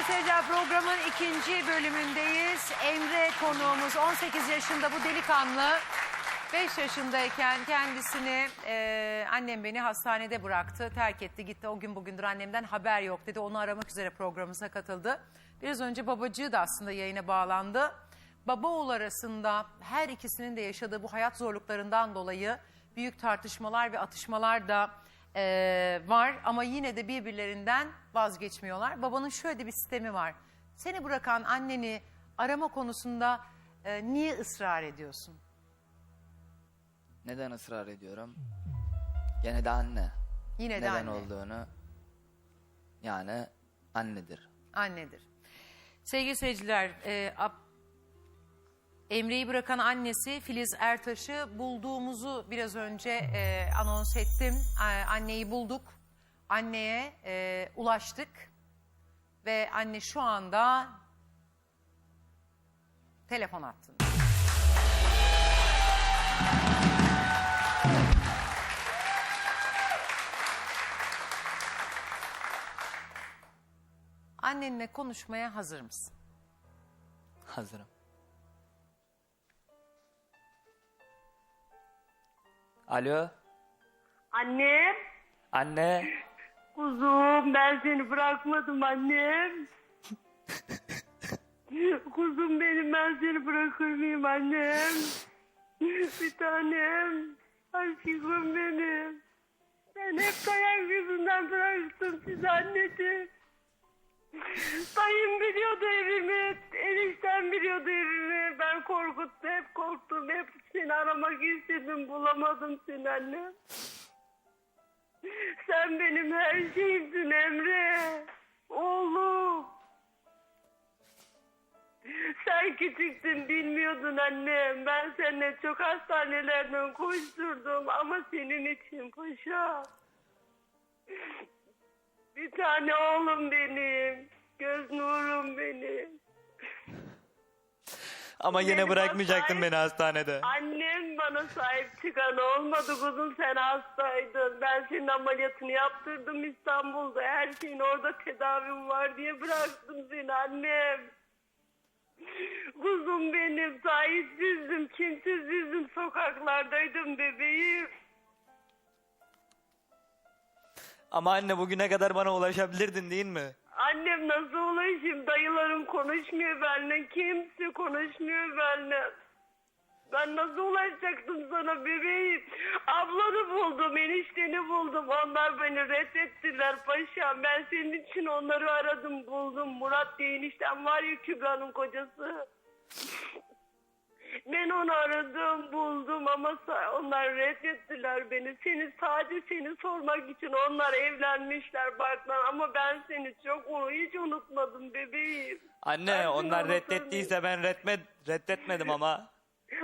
Sevgili seyirciler programın ikinci bölümündeyiz. Emre konuğumuz 18 yaşında bu delikanlı. 5 yaşındayken kendisini e, annem beni hastanede bıraktı, terk etti, gitti. O gün bugündür annemden haber yok dedi. Onu aramak üzere programımıza katıldı. Biraz önce babacığı da aslında yayına bağlandı. Baba oğul arasında her ikisinin de yaşadığı bu hayat zorluklarından dolayı büyük tartışmalar ve atışmalar da e, var. Ama yine de birbirlerinden vazgeçmiyorlar. Babanın şöyle bir sistemi var. Seni bırakan anneni arama konusunda e, niye ısrar ediyorsun? Neden ısrar ediyorum? Gene de anne. Yine de Neden anne. olduğunu yani annedir. Annedir. Sevgili seyirciler, e, Ab- Emre'yi bırakan annesi Filiz Ertaş'ı bulduğumuzu biraz önce e, anons ettim. A- anneyi bulduk. Anneye e, ulaştık. Ve anne şu anda telefon attığında. Annenle konuşmaya hazır mısın? Hazırım. Alo, Annem, anne. kuzum ben seni bırakmadım annem. kuzum benim ben seni bırakır mıyım annem? Bir tanem, aşkım benim. Ben hep dayak yüzünden bıraktım sizi anneciğim. Dayım biliyordu evimi, enişten biliyordu evimi. Ben korkuttum, hep korktum, hep seni aramak istedim, bulamadım seni annem. Sen benim her şeyimsin Emre. Oğlum. Sen küçüktün bilmiyordun annem. Ben seninle çok hastanelerden koşturdum ama senin için paşa. Bir tane oğlum benim. Göz nurum benim. Ama yine Benim bırakmayacaktın hatayım. beni hastanede. Annem bana sahip çıkan olmadı kuzum sen hastaydın. Ben senin ameliyatını yaptırdım İstanbul'da. Her şeyin orada tedavim var diye bıraktım seni annem. Kuzum benim sahipsizdim, kimsesizdim, sokaklardaydım bebeğim. Ama anne bugüne kadar bana ulaşabilirdin değil mi? Annem nasıl ulaşayım? Dayılarım konuşmuyor benimle. Kimse konuşmuyor benimle. Ben nasıl ulaşacaktım sana bebeğim? Ablanı buldum, enişteni buldum. Onlar beni reddettiler paşam. Ben senin için onları aradım, buldum. Murat diye eniştem var ya Kübra'nın kocası. Ben onu aradım, buldum ama onlar reddettiler beni. Seni sadece seni sormak için onlar evlenmişler baklar ama ben seni çok hiç unutmadım bebeğim. Anne Ben onlar reddettiyse ben reddetme, reddetmedim ama.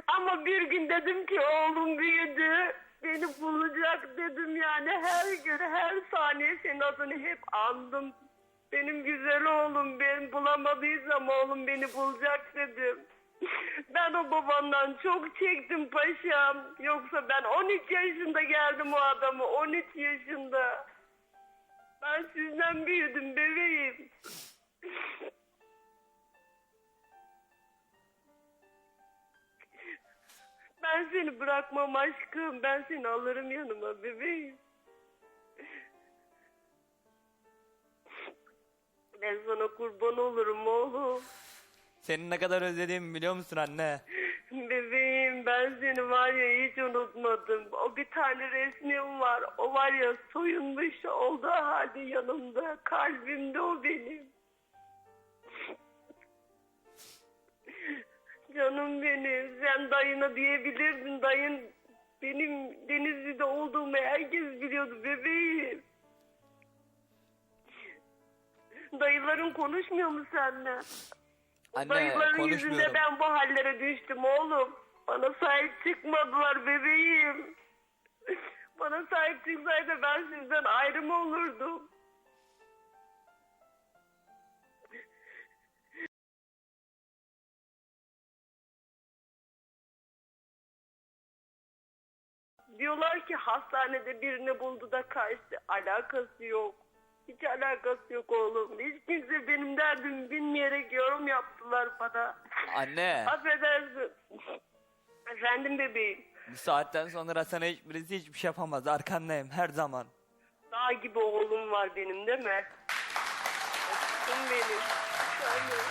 Ama bir gün dedim ki oğlum büyüdü. Beni bulacak dedim yani her gün her saniye senin adını hep andım. Benim güzel oğlum ben bulamadıysam oğlum beni bulacak dedim. Ben o babandan çok çektim paşam. Yoksa ben 13 yaşında geldim o adamı 13 yaşında. Ben sizden büyüdüm bebeğim. Ben seni bırakmam aşkım. Ben seni alırım yanıma bebeğim. Ben sana kurban olurum oğlum. Seni ne kadar özlediğimi biliyor musun anne? Bebeğim ben seni var ya hiç unutmadım. O bir tane resmim var. O var ya soyunmuş olduğu halde yanımda. Kalbimde o benim. Canım benim. Sen dayına diyebilirdin. Dayın benim Denizli'de olduğumu herkes biliyordu bebeğim. Dayıların konuşmuyor mu seninle? Anne Dayıların yüzünde ben bu hallere düştüm oğlum. Bana sahip çıkmadılar bebeğim. Bana sahip çıksaydı ben sizden ayrı mı olurdum? Diyorlar ki hastanede birini buldu da kaçtı. Alakası yok. Hiç alakası yok oğlum. Hiç kimse benim derdimi bilmeyerek yorum yaptılar bana. Anne Affedersin. Efendim bebeğim. bu saatten sonra sana hiçbirisi hiçbir şey yapamaz. Arkandayım her zaman. Dağ gibi oğlum var benim değil mi? Aşkım benim. Canım.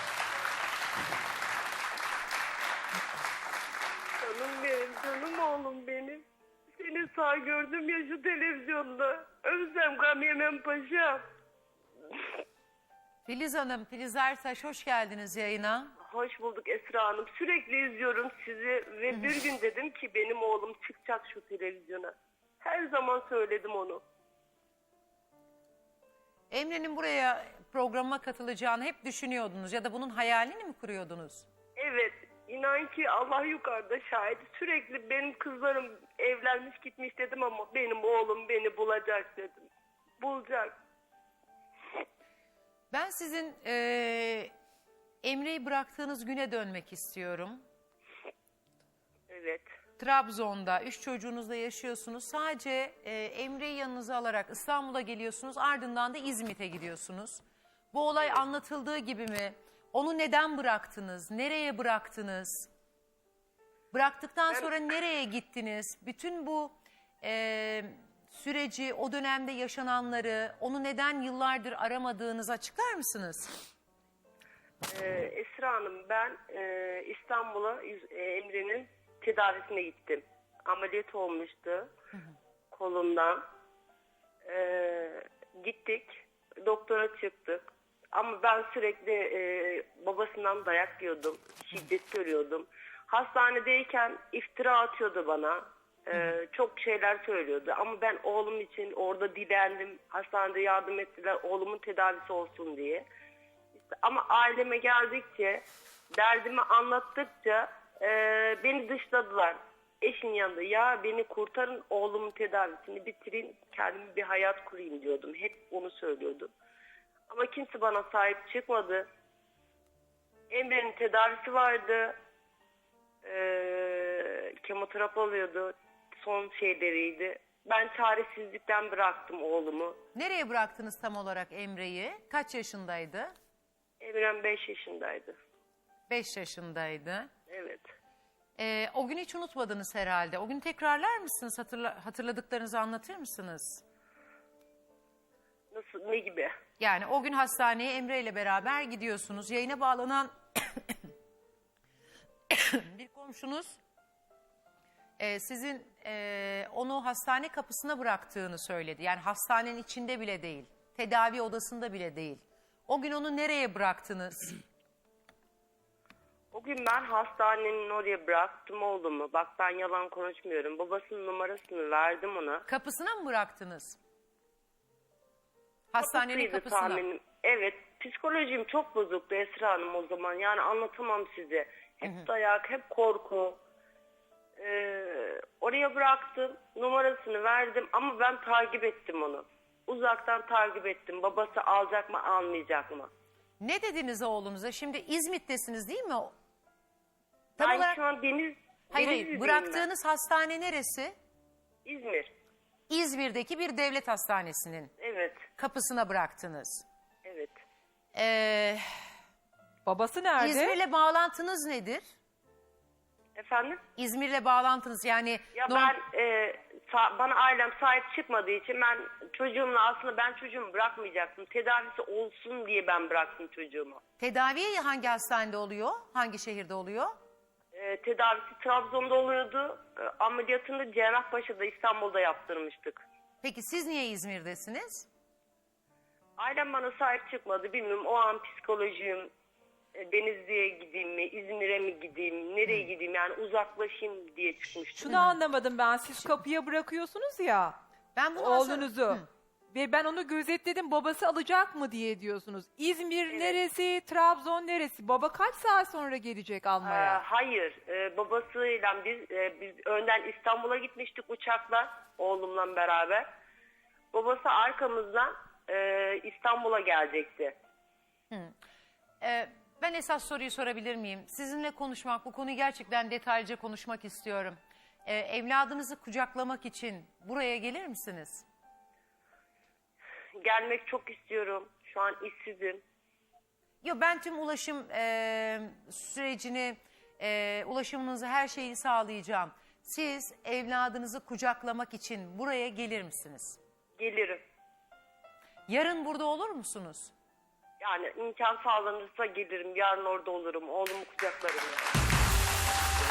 Canım benim, canım oğlum benim. Sağ gördüm ya şu televizyonda. Özlem gam yemem paşam. Filiz Hanım, Filiz Ertaş hoş geldiniz yayına. Hoş bulduk Esra Hanım. Sürekli izliyorum sizi ve bir gün dedim ki benim oğlum çıkacak şu televizyona. Her zaman söyledim onu. Emre'nin buraya programa katılacağını hep düşünüyordunuz ya da bunun hayalini mi kuruyordunuz? Evet, inan ki Allah yukarıda şahit. Sürekli benim kızlarım evlenmiş gitmiş dedim ama benim oğlum beni bulacak dedim. Bulacak. Ben sizin eee Emre'yi bıraktığınız güne dönmek istiyorum. Evet. Trabzon'da üç çocuğunuzla yaşıyorsunuz. Sadece e, Emre'yi yanınıza alarak İstanbul'a geliyorsunuz. Ardından da İzmit'e gidiyorsunuz. Bu olay anlatıldığı gibi mi? Onu neden bıraktınız? Nereye bıraktınız? Bıraktıktan sonra nereye gittiniz? Bütün bu e, süreci, o dönemde yaşananları, onu neden yıllardır aramadığınızı açıklar mısınız? Ee, Esra Hanım ben e, İstanbul'a yüz- e, Emre'nin tedavisine gittim. Ameliyat olmuştu kolundan. Ee, gittik. Doktora çıktık. Ama ben sürekli e, babasından dayak yiyordum. Şiddet görüyordum. Hastanedeyken iftira atıyordu bana. Ee, çok şeyler söylüyordu. Ama ben oğlum için orada dilendim. Hastanede yardım ettiler oğlumun tedavisi olsun diye. İşte ama aileme geldikçe, derdimi anlattıkça e, beni dışladılar. Eşin yanında ya beni kurtarın oğlumun tedavisini bitirin kendime bir hayat kurayım diyordum. Hep onu söylüyordum. Ama kimse bana sahip çıkmadı. Emre'nin tedavisi vardı. Ee, kemoterapi alıyordu. Son şeyleriydi. Ben çaresizlikten bıraktım oğlumu. Nereye bıraktınız tam olarak Emre'yi? Kaç yaşındaydı? Emre'm 5 yaşındaydı. 5 yaşındaydı. Evet. Ee, o günü hiç unutmadınız herhalde. O gün tekrarlar mısınız? Hatırla, hatırladıklarınızı anlatır mısınız? Nasıl, ne gibi? Yani o gün hastaneye Emre ile beraber gidiyorsunuz. Yayına bağlanan bir komşunuz e, sizin e, onu hastane kapısına bıraktığını söyledi. Yani hastanenin içinde bile değil. Tedavi odasında bile değil. O gün onu nereye bıraktınız? O gün ben hastanenin oraya bıraktım oğlumu. Bak ben yalan konuşmuyorum. Babasının numarasını verdim ona. Kapısına mı bıraktınız? Hastanenin Kapısıydı kapısına. tahminim. Evet. Psikolojim çok bozuktu Esra Hanım o zaman. Yani anlatamam size. Hep dayak, hep korku. Ee, oraya bıraktım. Numarasını verdim ama ben takip ettim onu. Uzaktan takip ettim. Babası alacak mı almayacak mı? Ne dediniz oğlunuza? Şimdi İzmit'tesiniz değil mi? Tam ben olarak şu an deniz, hayır, hayır bıraktığınız hastane neresi? İzmir. İzmir'deki bir devlet hastanesinin Evet. kapısına bıraktınız. Evet. Ee, Babası nerede? İzmir'le bağlantınız nedir? Efendim? İzmir'le bağlantınız yani Ya norm- ben e, sa- bana ailem sahip çıkmadığı için ben çocuğumla aslında ben çocuğumu bırakmayacaktım. Tedavisi olsun diye ben bıraktım çocuğumu. tedaviye hangi hastanede oluyor? Hangi şehirde oluyor? E, tedavisi Trabzon'da oluyordu. E, ameliyatını Cerrahpaşa'da İstanbul'da yaptırmıştık. Peki siz niye İzmir'desiniz? Ailem bana sahip çıkmadı. Bilmiyorum o an psikolojim e, Denizli'ye gideyim mi, İzmir'e mi gideyim, nereye gideyim yani uzaklaşayım diye çıkmıştım. Şunu anlamadım ben. Siz kapıya bırakıyorsunuz ya Ben bunu asıl- oğlunuzu. Hı. Ve ben onu gözetledim babası alacak mı diye diyorsunuz. İzmir neresi, Trabzon neresi? Baba kaç saat sonra gelecek Ee, almaya? hayır, ee, babasıyla biz e, biz önden İstanbul'a gitmiştik uçakla oğlumla beraber. Babası arkamızdan e, İstanbul'a gelecekti. Ee, ben esas soruyu sorabilir miyim? Sizinle konuşmak, bu konuyu gerçekten detaylıca konuşmak istiyorum. Ee, evladınızı kucaklamak için buraya gelir misiniz? Gelmek çok istiyorum. Şu an işsizim. Yo ben tüm ulaşım e, sürecini, e, ulaşımınızı her şeyi sağlayacağım. Siz evladınızı kucaklamak için buraya gelir misiniz? Gelirim. Yarın burada olur musunuz? Yani imkan sağlanırsa gelirim. Yarın orada olurum. Oğlumu kucaklarım.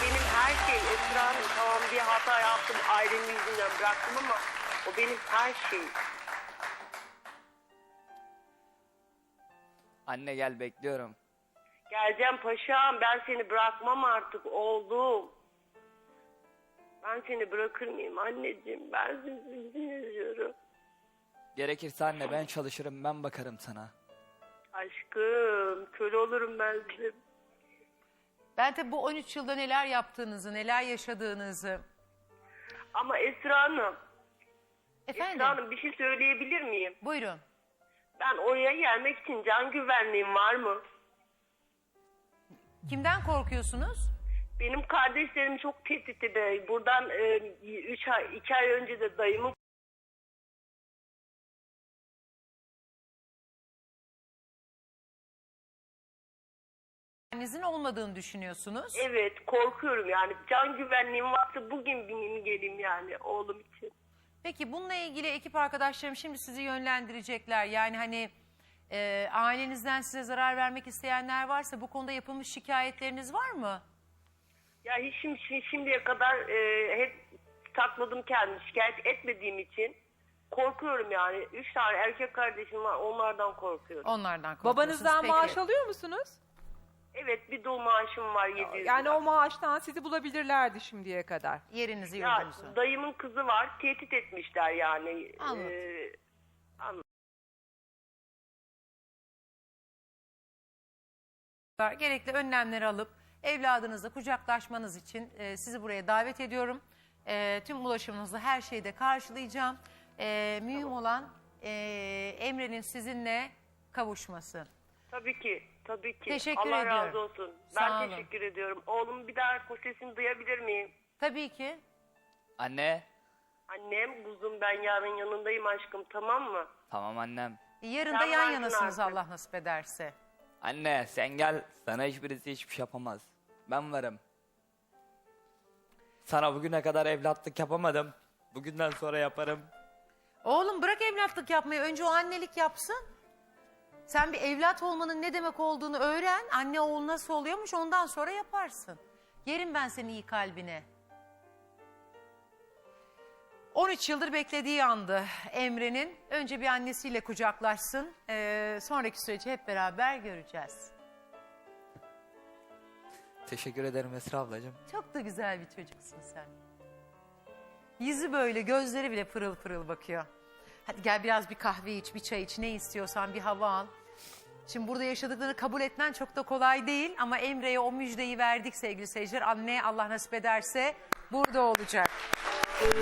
Benim her şey Esra Hanım tamam bir hata yaptım. Ailemin yüzünden bıraktım ama o benim her şeyim. Anne gel bekliyorum. Geleceğim paşam ben seni bırakmam artık oğlum. Ben seni bırakır mıyım anneciğim? Ben seni üzüyorum. Gerekirse anne ben çalışırım ben bakarım sana. Aşkım köle olurum ben size. Ben tabii bu 13 yılda neler yaptığınızı, neler yaşadığınızı. Ama Esra Hanım, Efendim, Esra Hanım bir şey söyleyebilir miyim? buyurun. Ben oraya gelmek için can güvenliğim var mı? Kimden korkuyorsunuz? Benim kardeşlerim çok tehditli. Buradan 3 ay, 2 ay önce de dayımın Annenizin olmadığını düşünüyorsunuz. evet korkuyorum yani. Can güvenliğim varsa bugün bineyim geleyim yani oğlum için. Peki bununla ilgili ekip arkadaşlarım şimdi sizi yönlendirecekler. Yani hani e, ailenizden size zarar vermek isteyenler varsa bu konuda yapılmış şikayetleriniz var mı? Ya hiç şimdi, şimdiye kadar e, hep sakladım kendimi şikayet etmediğim için korkuyorum yani. Üç tane erkek kardeşim var onlardan korkuyorum. Onlardan korkuyorsunuz. Babanızdan Peki. maaş alıyor musunuz? Evet bir dul maaşım var 700 Yani lira. o maaştan sizi bulabilirlerdi şimdiye kadar. Yerinizi Ya yurdunuzu. dayımın kızı var tehdit etmişler yani. Anladım. Ee, anladım. Gerekli önlemleri alıp evladınızla kucaklaşmanız için e, sizi buraya davet ediyorum. E, tüm ulaşımınızı her şeyde karşılayacağım. E, mühim olan e, Emre'nin sizinle kavuşması. Tabii ki. Tabii ki. Teşekkür Allah ediyorum. razı olsun. Sağ ben olun. teşekkür ediyorum. Oğlum bir daha sesini duyabilir miyim? Tabii ki. Anne. Annem, kuzum ben yarın yanındayım aşkım tamam mı? Tamam annem. Yarın da Sen yan varsın yanasınız artık. Allah nasip ederse. Anne sen gel. Sana hiçbirisi hiçbir şey yapamaz. Ben varım. Sana bugüne kadar evlatlık yapamadım. Bugünden sonra yaparım. Oğlum bırak evlatlık yapmayı. Önce o annelik yapsın. Sen bir evlat olmanın ne demek olduğunu öğren. Anne oğul nasıl oluyormuş ondan sonra yaparsın. Yerim ben senin iyi kalbine. 13 yıldır beklediği andı Emre'nin. Önce bir annesiyle kucaklaşsın. Ee, sonraki süreci hep beraber göreceğiz. Teşekkür ederim Esra ablacığım. Çok da güzel bir çocuksun sen. Yüzü böyle, gözleri bile pırıl pırıl bakıyor. Hadi gel biraz bir kahve iç, bir çay iç, ne istiyorsan bir hava al. Şimdi burada yaşadıklarını kabul etmen çok da kolay değil ama Emre'ye o müjdeyi verdik sevgili seyirciler. Anne Allah nasip ederse burada olacak.